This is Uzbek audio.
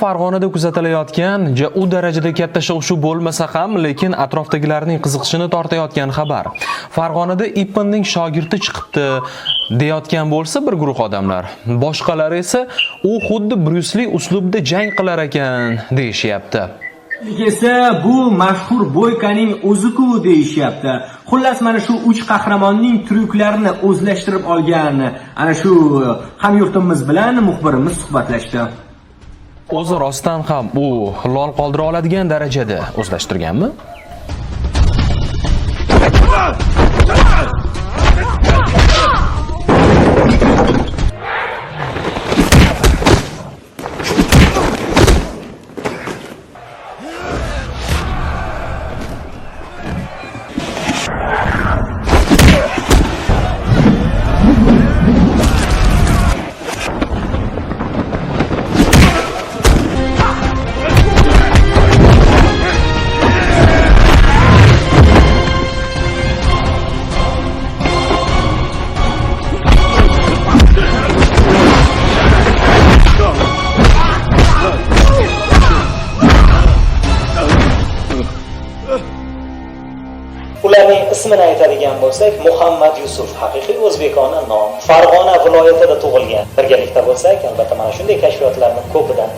Farg'onada kuzatilayotgan ja u darajada katta shov-shuv bo'lmasa ham, lekin atrofdagilarning qiziqishini tortayotgan xabar. Farg'onada Ipinning shogirdi chiqibdi deyotgan bo'lsa bir guruh odamlar, boshqalari esa u xuddi Bryusli uslubida jang qilar ekan deyishyapti. esa bu mashhur boykaning o'zi-ku deyishyapti. Xullas mana shu uch qahramonning tryuklarini o'zlashtirib olgan ana shu hamyurtimiz bilan muxbirimiz suhbatlashdi. O'zi rostdan ham u lol qoldira oladigan darajada o'zlashtirganmi? Ularning ismini aytadigan bo'lsak, Muhammad Yusuf haqiqiy o'zbekona nom. Farg'ona viloyatida tug'ilgan. Birgalikda bo'lsak, albatta mana shunday kashfiyotlarni ko'pidan.